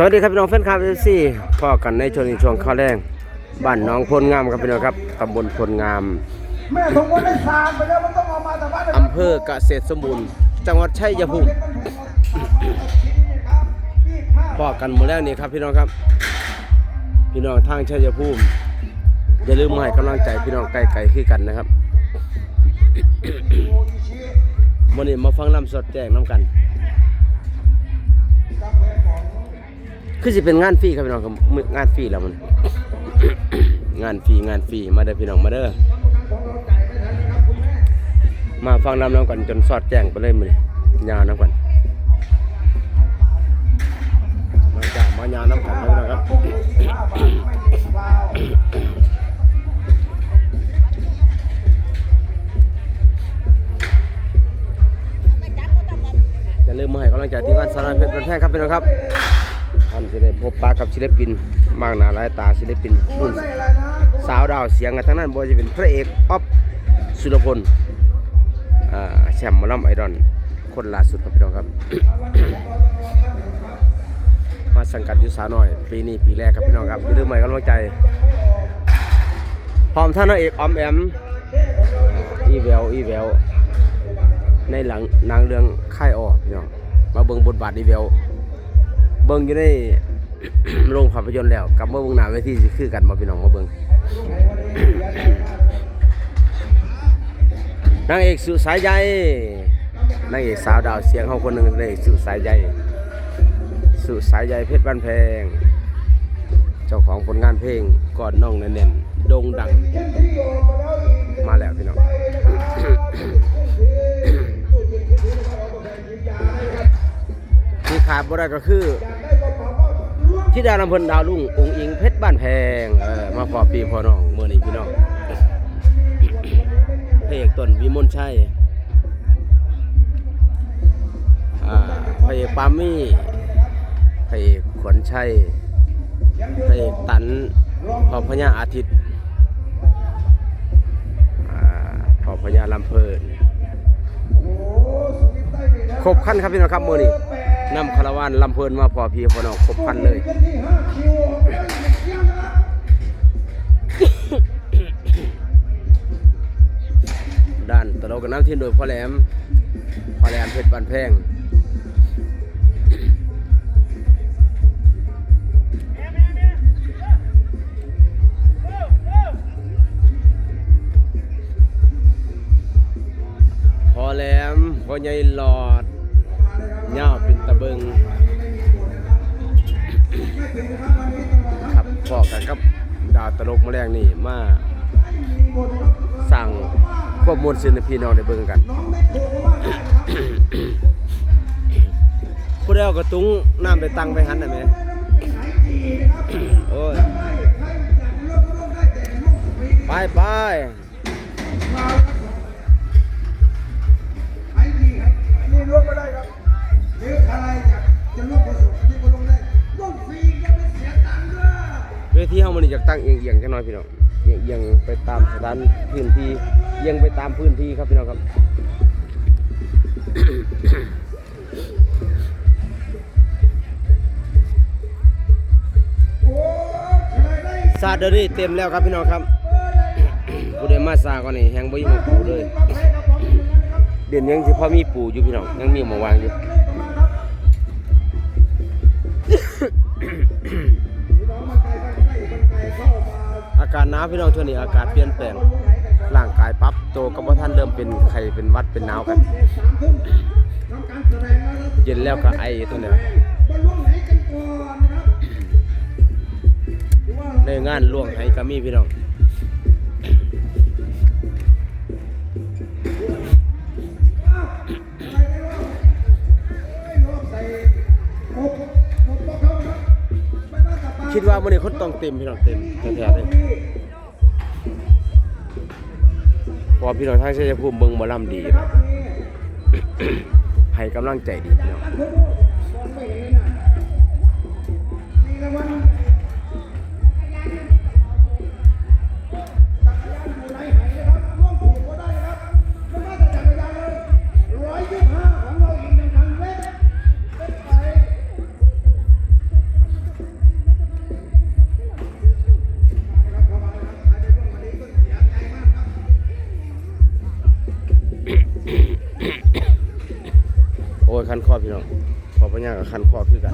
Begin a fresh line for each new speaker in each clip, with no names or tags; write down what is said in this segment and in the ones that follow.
สวัสดีครับพี่น้องแฟนคลับเอฟซีพ่อกันในช่วงนี้ช่วงข้าวแรงบ้านหน้องพลงามครับพี่น้องครับตำบลพลงาม
แม่ผมว่าได้ทานไปแล้วมันต้องเอามาแต่บ้าน
อำเภอเกษตรสมบูรณ์ จังหวัดชัยภูมิพ่อกันหมดแล้วนี่ครับพี่น้องครับ พี่น้องทางชัยภูมิอย่าลืมมาให้กำลังใจพี่น้องไกลๆคือกันนะครับวันนี้มาฟังลำสดแจ้งน้ำกัน คือสิเป็นงานฟรีครับพี่น้องครับงานฟรีแล้วมัน งานฟรีงานฟรีมาเด้อพี่น้องมาเด้อมาฟังนำน้ำกันจนสอดแจ้งไปเลยมือยาวน้ำกันมาจ้ามายาวน้ำกันพี่น้องครับอย่าลืมมาให้กำลังใจที่บ้านสารเพชรเป็นแพงครับพี่น้องครับานจะได้พบปะกับศิลปินมากหนาหลายตาศิลปินรุ่นสาวดาวเสียงกันทั้งนั้นบ่จะเป็นพระเอกอ๊อฟสุรพลแชมป์มอลำไอดอลคนล่าสุดครับพี่น้องครับ มาสังกัดยู่สาวน้อย ปีนี้ปีแรกครับพี่น้องครับอย่าลืมใหม่กำลังใจ พร้อมท่านนางเอกออมแอมอีแววอีแววในหลังนางเรื่องค่ายออพี่น้องมาเบิ่งบทบาทอีแวว เบิ่งอยู่ในโรงภาพยนตร์แล้วกลับมาเบิ่งหน้าเวทีสิคือกันมาพี่น้องมาเบิ่งนางเอกสุสายใยนางเอกสาวดาวเสียงเฮาคนหนึ่งนางเอกสุสายใยสุสายใยเพชรบ้านแพง เจ้าของผลงานเพลงก่อนน้องแน่นๆโด่งดัง มาแล้วพี่น้องที่ขาดบ่ได้ก็คือ ที่ดาลำเพินดาวลุ่งองค์อิงเพชรบ้านแพงเออมาพอปีพอน้องเมื่อนี้พี่น้องพระเอกต้นวิมลชัยพระเอกปามี่พระเอกขวัญชัยพระเอกตันพอพญาอาทิตย์อ่าพอพญาลำเพิ่นครบขั้นครับพี่น้องครับมื่อนี้ นำคาราวานลำเพลินมาพอพีพอน้องครบขั้นเลย ด้านตลกกับน้ำที่โดยพ่อแหลมพ่อแหลมเพชรบานแพงพ่อแหลมพ่อใหญ่หลอดย่าว เบิงครับพอกันครับดาวตลกมาแรงนี่มาสั่งควบมวลศิลพี่น้องในเบิ่งกันผู้ใดเอากระตุ้งน้ำไปตั้งไปหันได้ไหมโอ้ยไปไป
นี่ลงไม่ได้ครับ หรืออะไรจะจะลงผสมนี่ก็ลงได้ลงฟรียังไม่เสียตังค์ด้วย
เวทีเฮามันอยากตั้งเอียงๆจังน้อยพี่น้องเอียงๆไปตามสถานพื้นที่เอียงไปตามพื้นที่ครับพี่น้องครับ
โอ้ใครได้
ซาเดอรี่เต็มแล้วครับพี่น้องครับผู้ใดมาซาก่อนนี่แฮงบ่ยู่งปูเลย
เด่นะครับ
เดี๋ยวนี้ยังสิพอมีปูอยู่พี่น้องยังมีหมาวางอยู่
อาการน้ามา
อากาศหนาวพี่น้องช่วงนี้อากาศเปลี่ยนแปลงร่างกายปั๊บโตกับว่าท่านเริ่มเป็นไข้เป็นวัดเป็นหนาวกันเย็นแล้วก็ไอตัวเนี้ยในงานล่วงให้ก็มีพี่น้อง คิดว่ามื้อนี้คนต้องเต็มพี่น้องเต็มแท้ๆเลยพอพี่น้องทางชัยภูมิเบิ่งหมอลำดีนะให้กำลังใจดีพี่น้อง คันคอพี่น้องพอปัญญากับคันคอคือกัน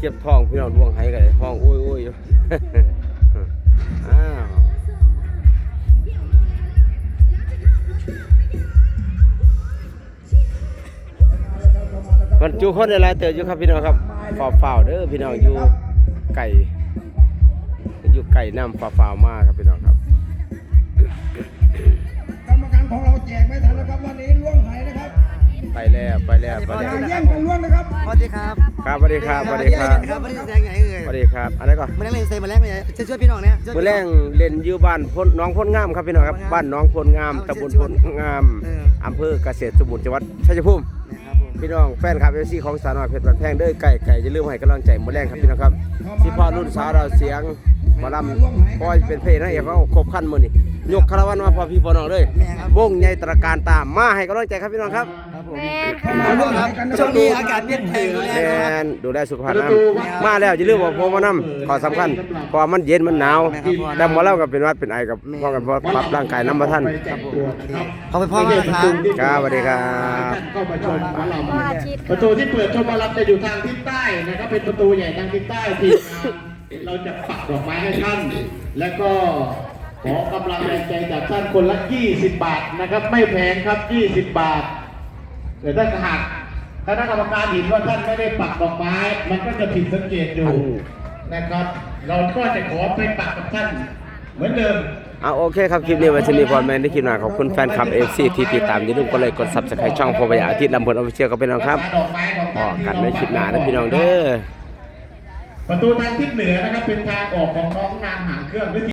เก็บทองพี่น้องลวงให้กันเลยทองอุ้ยอุ้ยอยู่อ้าวมันจูคนได้หลายเติบอยู่ครับพี่น้องครับฝ่าฝ่าวๆเด้อพี่น้องอยู่ไก่อยู่ไก่น้ำฝ่าฝ่าวๆมากครับพี่น้องครับ
กรรมการของเราแจกไม่ทันแล้วครับวันนี้ล่วงไหนะครับ
ไปแล้วไปแล้วไป
อ
แล้ว
ย่าแย่งกันล่วงนะครับ
สวัสดีครับ
ครับสวัสดีครับสวัสดีครับ
ครับวันนี้แสดงไงเอ่ย
สวัสดีครับอะไรก่อน
มาแรงเลยเซมาแรงเลยจะช่วยพี่น้องเนี่ยช่วย
มื่อ
พี่
แร
น้
งเล่นอยู่บ้านพ้นน้องพ้นงามครับพี่น้องครับบ้านน้องพ้นงามตำบลพ้นงาม
เออ
อำเภอเกษตรสมบูรณ์จังหวัดชัยภูมิ
นะครับผม
พี่น้องแฟนคลับเอฟซีของสาวน้อยเพชรบันแพงเด้อไก่ไก่อย่าลืมให้กำลังใจมื่อแรงครับพี่น้องครับที่พ่อรุ่นสาวเราเสียงหมาลำพ่อเป็นเพลงนะเอกเขาครบขั้นมือนี่ยกคาราวานมาพอพี่พอน้องเลย วงใหญ่ตระการตามมาให้กำลังใจครับพี่น้องครับ
ครับผมมาร่วมครับช่วงนี้อากาศเปลี่ยนแปลงดูแล
แม
นะครับ
นดูแลสุขภาพน้ำมาแล้วอย่าลืมบอกผมมานำขอสำคัญเพราะมันเย็นมันหนาวแต่หมอเล่ากับเป็นหวัดเป็นไอกับพ่อกันเพราะปรับร่างกายน้ำมาท่าน
ขอบคุณพ่อมากครับ
ครับสวัสดีครับ
เข้ามาชมหมอลำประตูที่เปิดชมหมอลำจะอยู่ทางทิศใต้นะครับเป็นประตูใหญ่ทางทิศใต้ที่เราจะปักดอกไม้ให้ท่าน และก็ขอกำลังแรงใจจากท่านคนละ 20 บาทนะครับ ไม่แพงครับ 20 บาท แต่ถ้าหากคณะกรรมการเห็นว่าท่านไม่ได้ปักดอกไม้ มันก็จะผิดสังเกตอยู่นะครับ เราก็จะขอไปปักกับท่านเหมือนเดิม
เอาโอเคครับคลิปนี้ไวันนี้พอแมนได้คลิปหน้าขอบคุณแฟนคลับเอฟซีที่ติดตามอย่าลืมกดไลค์กดซับสไครต์ช่องพอพยาอาทิตย์ลำพลออฟฟิเชียลก็เป็นน้องครับ
ดอกไม้ของ
พอ
ท่าน
กันในคลิปหน้านะพี่น้องเด้อ
ประตูทางทิศเหนือนะครับเป็นทางออกของน้องนางหางเครื่องวิธี